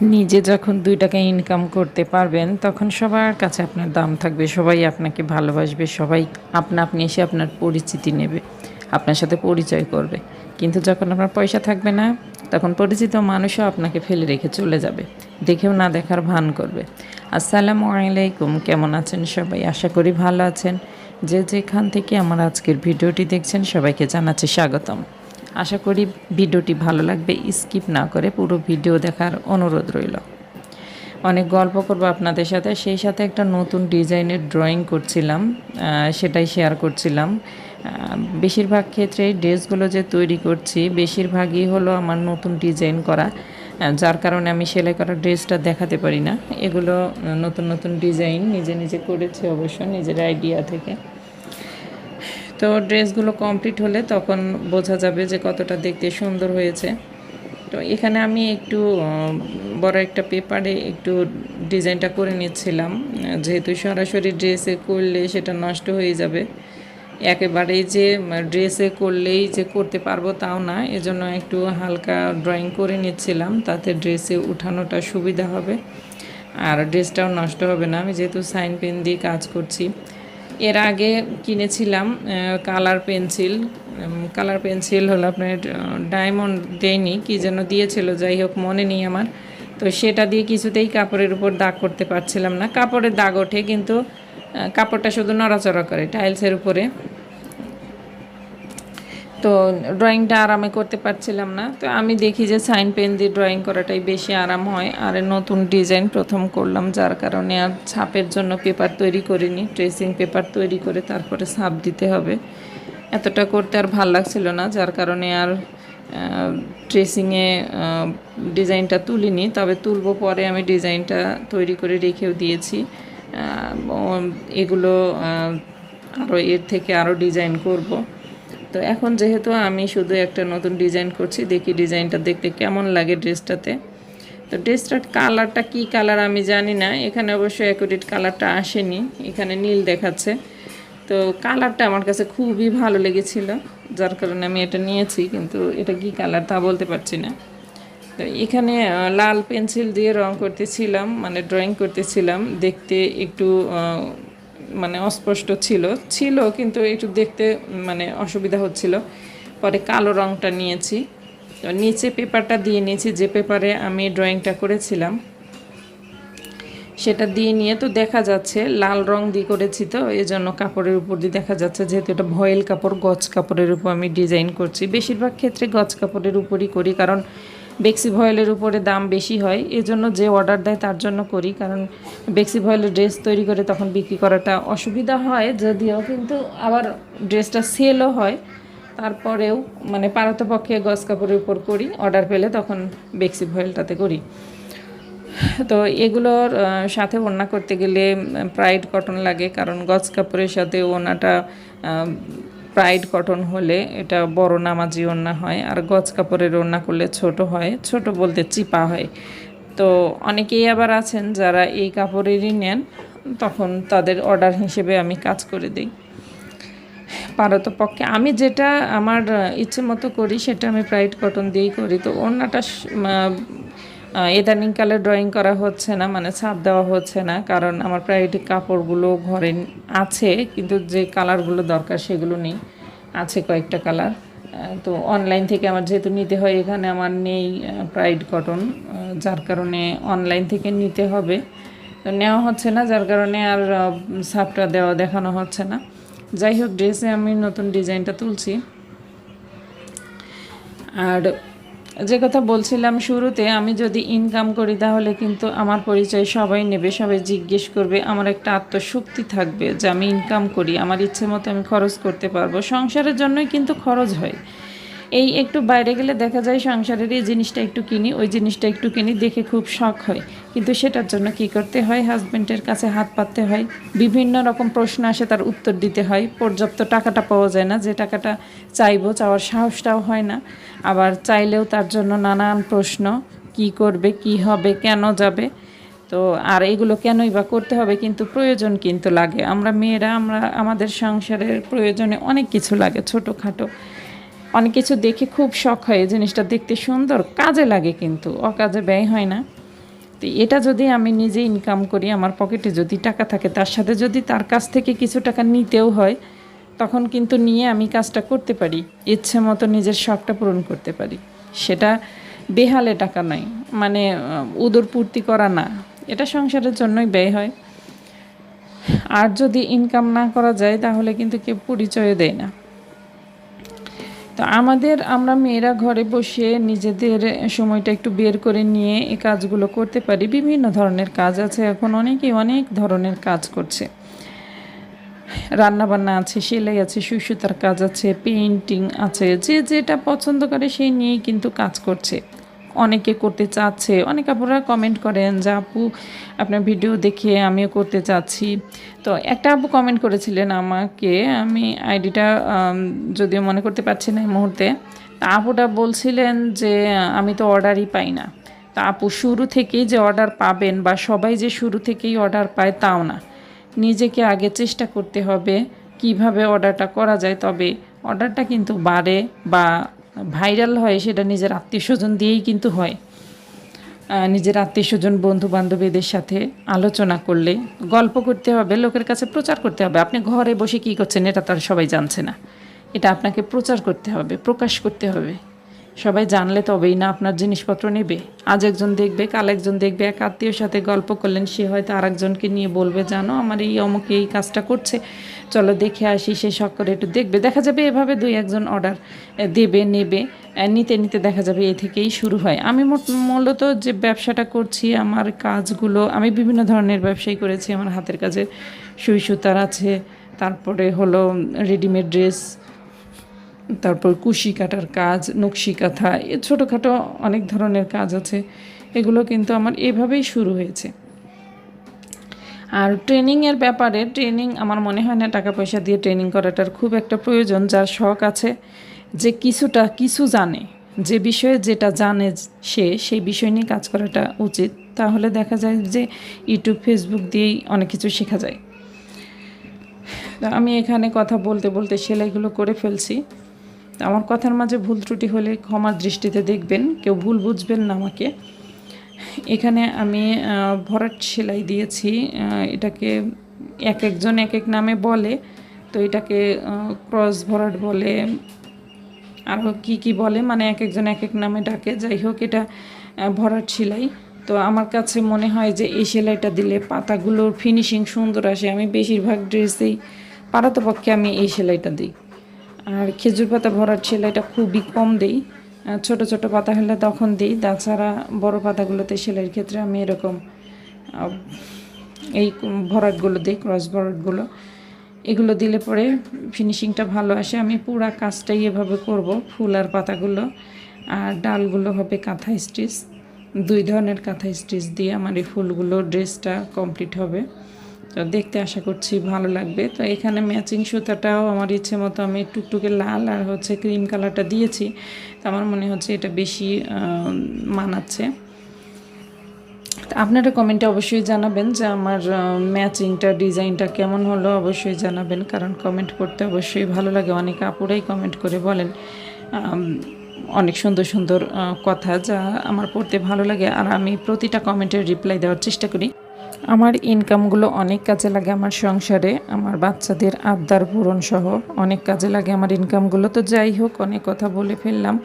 নিজে যখন দুই টাকা ইনকাম করতে পারবেন, তখন সবার কাছে আপনার দাম থাকবে, সবাই আপনাকে ভালোবাসবে, সবাই আপনা আপনি এসে আপনার পরিচিতি নেবে, আপনার সাথে পরিচয় করবে। কিন্তু যখন আপনার পয়সা থাকবে না, তখন পরিচিত মানুষও আপনাকে ফেলে রেখে চলে যাবে, দেখেও না দেখার ভান করবে। আসসালামু আলাইকুম, কেমন আছেন সবাই? আশা করি ভালো আছেন। যে যেখান থেকে আমার আজকের ভিডিওটি দেখছেন, সবাইকে জানাচ্ছি স্বাগতম। আশা করি ভিডিওটি ভালো লাগবে। স্কিপ না করে পুরো ভিডিও দেখার অনুরোধ রইল। অনেক গল্প করব আপনাদের সাথে। সেই সাথে একটা নতুন ডিজাইনের ড্রয়িং করছিলাম সেটাই শেয়ার করছিলাম। বেশিরভাগ ক্ষেত্রে ড্রেসগুলো যে তৈরি করছি, বেশিরভাগই হলো আমার নতুন ডিজাইন করা যার কারণে আমি সেলাই করা ড্রেসটা দেখাতে পারি না। এগুলো নতুন নতুন ডিজাইন নিজে নিজে করেছি অবশ্য, নিজের আইডিয়া থেকে। তো ড্রেসগুলো কমপ্লিট হলে তখন বোঝা যাবে যে কতটা দেখতে সুন্দর হয়েছে। তো এখানে আমি একটু বড় একটা পেপারে একটু ডিজাইনটা করে নিচ্ছিলাম। যেহেতু সরাসরি ড্রেসে করলে সেটা নষ্ট হয়ে যাবে। একেবারেই যে ড্রেসে করলেই যে করতে পারব তাও না, এজন্য একটু হালকা ড্রয়িং করে নিচ্ছিলাম। তাতে ড্রেসে উঠানোটা সুবিধা হবে। আর ড্রেসটাও নষ্ট হবে না। আমি যেহেতু সাইন পেন দিয়ে কাজ করছি। এর আগে কিনেছিলাম কালার পেন্সিল। কালার পেন্সিল হলো আপনার ডায়মন্ড দেয়নি, কি যেন দিয়েছিল, যাই হোক, মনে নেই আমার। তো সেটা দিয়ে কিছুতেই কাপড়ের উপর দাগ করতে পারছিলাম না। কাপড়ের দাগ ওঠে, কিন্তু কাপড়টা শুধু নড়াচড়া করে টাইলসের উপরে। তো ড্রয়িংটা আরামে করতে পারছিলাম না। তো আমি দেখি যে সাইন পেন দিয়ে ড্রয়িং করাটাই বেশি আরাম হয়। আর নতুন ডিজাইন প্রথম করলাম, যার কারণে আর ছাপের জন্য পেপার তৈরি করিনি ট্রেসিং পেপার তৈরি করে তারপরে ছাপ দিতে হবে। এতটা করতে আর ভালো লাগছিল না, যার কারণে আর ট্রেসিংয়ে ডিজাইনটা তুলিনি। তবে তুলবো পরে আমি ডিজাইনটা তৈরি করে রেখেও দিয়েছি। এগুলো আরও এর থেকে আরও ডিজাইন করব। তো এখন যেহেতু আমি শুধু একটা নতুন ডিজাইন করছি, দেখি ডিজাইনটা দেখতে কেমন লাগে ড্রেসটাতে। তো ড্রেসটার কালারটা, কি কালার আমি জানি না, এখানে অবশ্য অ্যাকুরেট কালারটা আসেনি, এখানে নীল দেখাচ্ছে। তো কালারটা আমার কাছে খুবই ভালো লেগেছিল, যার কারণে আমি এটা নিয়েছি, কিন্তু এটা কি কালার তা বলতে পারছি না। তো এখানে লাল পেন্সিল দিয়ে রং করতেছিলাম মানে ড্রয়িং করতেছিলাম, দেখতে একটু মানে অস্পষ্ট ছিল। ছিল কিন্তু একটু দেখতে মানে অসুবিধা হচ্ছিল। পরে কালো রংটা নিয়েছি। তো নিচে পেপারটা দিয়ে নিয়েছি, যে পেপারে আমি ড্রয়িংটা করেছিলাম। সেটা দিয়ে নিয়ে তো দেখা যাচ্ছে, লাল রং দিয়ে করেছি তো এই জন্য কাপড়ের উপর দিয়ে দেখা যাচ্ছে, যেহেতু এটা ভয়েল কাপড় গজ কাপড়ের উপর আমি ডিজাইন করছি। বেশিরভাগ ক্ষেত্রে গজ কাপড়ের উপরই করি, কারণ বেক্সি ভয়েলের উপরে দাম বেশি হয়। এজন্য যে অর্ডার দেয় তার জন্য করি, কারণ বেক্সি ভয়েলের ড্রেস তৈরি করে তখন বিক্রি করাটা অসুবিধা হয় যদিও, কিন্তু আবার ড্রেসটা সেলও হয়। তারপরেও মানে পারতপক্ষে গজ কাপড়ের উপর করি অর্ডার পেলে তখন বেক্সি ভয়েলটাতে করি। তো এগুলোর সাথে ওড়না করতে গেলে প্রাইড কটন লাগে, কারণ গজ কাপড়ের সাথে ওড়নাটা প্রাইড কটন হলে এটা বড় নামাজি ওড়না হয়, আর গজ কাপড়ের ওড়না করলে ছোট হয়, ছোট বলতে চিপা হয়। তো অনেকেই আবার আছেন যারা এই কাপড়েরই নেন, তখন তাদের অর্ডার হিসেবে আমি কাজ করে দিই। পারতপক্ষে আমি যেটা আমার ইচ্ছে মতো করি, সেটা আমি প্রাইড কটন দিয়েই করি। তো অন্যটা ইদানিং কালে ড্রয়িং করা হচ্ছে না মানে ছাপ দেওয়া হচ্ছে না, কারণ আমার প্রাইড কাপড়গুলো ঘরে আছে, কিন্তু যে কালারগুলো দরকার সেগুলো নেই, আছে কয়েকটা কালার তো অনলাইন থেকে আমার যেহেতু নিতে হয়, এখানে আমার নেই প্রাইড কটন যার কারণে অনলাইন থেকে নিতে হবে। তো নেওয়া হচ্ছে না, যার কারণে আর ছাপটা দেওয়া দেখানো হচ্ছে না। যাই হোক ড্রেসে আমি নতুন ডিজাইনটা তুলছি। আর যে কথা বলছিলাম শুরুতে, আমি যদি ইনকাম করি তাহলে কিন্তু আমার পরিচয় সবাই নেবে, সবাই জিজ্ঞেস করবে, আমার একটা আত্মশক্তি থাকবে যে আমি ইনকাম করি, আমার ইচ্ছে মতো আমি খরচ করতে পারব। সংসারের জন্যই কিন্তু খরচ হয়। এই একটু বাইরে গেলে দেখা যায় সংসারের এই জিনিসটা একটু কিনি, ওই জিনিসটা একটু কিনি, দেখে খুব শখ হয়। কিন্তু সেটার জন্য কি করতে হয়? হাজব্যান্ডের কাছে হাত পাততে হয়। বিভিন্ন রকম প্রশ্ন আসে, তার উত্তর দিতে হয়। পর্যাপ্ত টাকাটা পাওয়া যায় না। যে টাকাটা চাইব, চাওয়ার সাহসটাও হয় না। আবার চাইলেও তার জন্য নানান প্রশ্ন, কি করবে, কি হবে, কেন যাবে? তো আর এগুলো কেনই বা করতে হবে? কিন্তু প্রয়োজন কিন্তু লাগে। আমরা মেয়েরা, আমরা, আমাদের সংসারের প্রয়োজনে অনেক কিছু লাগে, ছোটোখাটো। অনেক কিছু দেখে খুব শখ হয় এই জিনিসটা দেখতে সুন্দর কাজে লাগে কিন্তু অকাজে ব্যয় হয় না। তো এটা যদি আমি নিজে ইনকাম করি আমার পকেটে যদি টাকা থাকে তার সাথে যদি তার কাছ থেকে কিছু টাকা নিতেও হয় তখন কিন্তু নিয়ে আমি কাজটা করতে পারি ইচ্ছে মতো নিজের শখটা পূরণ করতে পারি। সেটা বেহালে টাকা নয় মানে আহ, উদরপূর্তি করা না এটা সংসারের জন্যই ব্যয় হয়। আর যদি ইনকাম না করা যায় তাহলে কিন্তু কেউ পরিচয় দেয় না। তো আমাদের, আমরা মেয়েরা ঘরে বসে নিজেদের সময়টা একটু বের করে নিয়ে এই কাজগুলো করতে পারি। বিভিন্ন ধরনের কাজ আছে, এখন অনেকেই অনেক ধরনের কাজ করছে। রান্নাবান্না আছে, সেলাই আছে, সুসুতার কাজ আছে পেন্টিং আছে, যে যেটা পছন্দ করে সেই নিয়েই কিন্তু কাজ করছে। অনেকে করতে চাচ্ছে। অনেক আপুরা কমেন্ট করেন যে, আপু, আপনার ভিডিও দেখে আমিও করতে চাচ্ছি। তো একটা আপু কমেন্ট করেছিলেন আমাকে, আমি আইডিটা যদিও মনে করতে পারছি না এই মুহূর্তে। তা আপুটা বলছিলেন যে, আমি তো অর্ডারই পাই না। তা আপু, শুরু থেকেই যে অর্ডার পাবেন বা সবাই যে শুরু থেকেই অর্ডার পায় তাও না। নিজেকে আগে চেষ্টা করতে হবে কীভাবে অর্ডারটা করা যায়। তবে অর্ডারটা কিন্তু বাড়ে বা ভাইরাল হয় সেটা নিজের আত্মীয় স্বজন দিয়েই কিন্তু হয়। নিজের আত্মীয় স্বজন বন্ধু বান্ধবীদের সাথে আলোচনা করলে, গল্প করতে হবে, লোকের কাছে প্রচার করতে হবে। আপনি ঘরে বসে কী করছেন, এটা তার সবাই জানছে না। এটা আপনাকে প্রচার করতে হবে, প্রকাশ করতে হবে। সবাই জানলে তবেই না আপনার জিনিসপত্র নেবে। আজ একজন দেখবে, কাল একজন দেখবে, এক আত্মীয়র সাথে গল্প করলেন, সে হয়তো আরেকজনকে নিয়ে বলবে, জানো, আমার এই অমুকে এই কাজটা করছে। চলো দেখে আসি। সে শখ করে একটু দেখবে। দেখা যাবে এভাবে দুই একজন অর্ডার দেবে, নেবে নিতে নিতে দেখা যাবে এ থেকেই শুরু হয়। আমি মূলত যে ব্যবসাটা করছি, আমার কাজগুলো, আমি বিভিন্ন ধরনের ব্যবসাই করেছি। আমার হাতের কাজে সুই সুতার আছে, তারপরে হলো রেডিমেড ড্রেস তারপর কুশি কাটার কাজ, নকশি কাঁথা, এ ছোটোখাটো অনেক ধরনের কাজ আছে। এগুলো কিন্তু আমার এভাবেই শুরু হয়েছে। আর ট্রেনিংয়ের ব্যাপারে ট্রেনিং আমার মনে হয় না টাকা পয়সা দিয়ে ট্রেনিং করাটার খুব একটা প্রয়োজন, যার শখ আছে যে কিছুটা, কিছু জানে। যে বিষয়ে যেটা জানে সে, সেই বিষয় নিয়ে কাজ করাটা উচিত। তাহলে দেখা যায় যে ইউটিউব ফেসবুক দিয়েই অনেক কিছু শেখা যায়। আমি এখানে কথা বলতে বলতে সেলাইগুলো করে ফেলছি। আমার কথার মাঝে ভুল ত্রুটি হলে ক্ষমার দৃষ্টিতে দেখবেন, কেউ ভুল বুঝবেন না আমাকে। এখানে আমি ভরাট সেলাই দিয়েছি এটাকে এক একজন এক এক নামে বলে, তো এটাকে ক্রস ভরাট বলে, আরও কি কি বলে মানে এক একজন এক এক নামে ডাকে। যাই হোক, এটা ভরাট সেলাই। তো আমার কাছে মনে হয় যে এই সেলাইটা দিলে পাতাগুলোর ফিনিশিং সুন্দর আসে। আমি বেশিরভাগ ড্রেসেই পারাতপক্ষে আমি এই সেলাইটা দিই। আর খেজুর পাতা ভরাট সেলাইটা খুবই কম দিই। ছোট ছোট পাতা হলে তখন দিই, তাছাড়া বড় পাতাগুলোতে সেলাইয়ের ক্ষেত্রে আমি এরকম এই ভরাটগুলো দিই, ক্রস ভরাটগুলো। এগুলো দিলে পরে ফিনিশিংটা ভালো আসে। আমি পুরা কাজটাই এভাবে করব, ফুল আর পাতাগুলো। আর ডালগুলো হবে কাঁথা স্টিচ দুই ধরনের কাঁথা স্টিচ দিয়ে আমার এই ফুলগুলো ড্রেসটা কমপ্লিট হবে। তো দেখতে আশা করছি ভালো লাগবে। তো এখানে ম্যাচিং সুতাটাও আমার ইচ্ছে মতো আমি টুকটুকে লাল আর হচ্ছে ক্রিম কালারটা দিয়েছি। তো আমার মনে হচ্ছে এটা বেশি মানাচ্ছে। তো আপনারা কমেন্টে অবশ্যই জানাবেন যে আমার ম্যাচিংটা ডিজাইনটা কেমন হলো অবশ্যই জানাবেন। কারণ কমেন্ট করতে অবশ্যই ভালো লাগে। অনেক আপুরাই কমেন্ট করে বলেন অনেক সুন্দর সুন্দর কথা যা আমার পড়তে ভালো লাগে। আর আমি প্রতিটা কমেন্টের রিপ্লাই দেওয়ার চেষ্টা করি। আমার ইনকামগুলো অনেক কাজে লাগে আমার সংসারে, আমার বাচ্চাদের আবদার পূরণ সহ অনেক কাজে লাগে আমার ইনকামগুলো। তো যাই হোক, অনেক কথা বলে ফেললাম।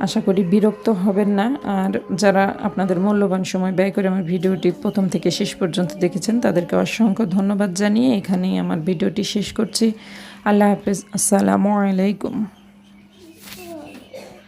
আশা করি বিরক্ত হবেন না। আর যারা আপনাদের মূল্যবান সময় ব্যয় করে আমার ভিডিওটি প্রথম থেকে শেষ পর্যন্ত দেখেছেন, তাদেরকে অসংখ্য ধন্যবাদ জানিয়ে এখানেই আমার ভিডিওটি শেষ করছি। আল্লাহ হাফেজ। আসসালামু আলাইকুম।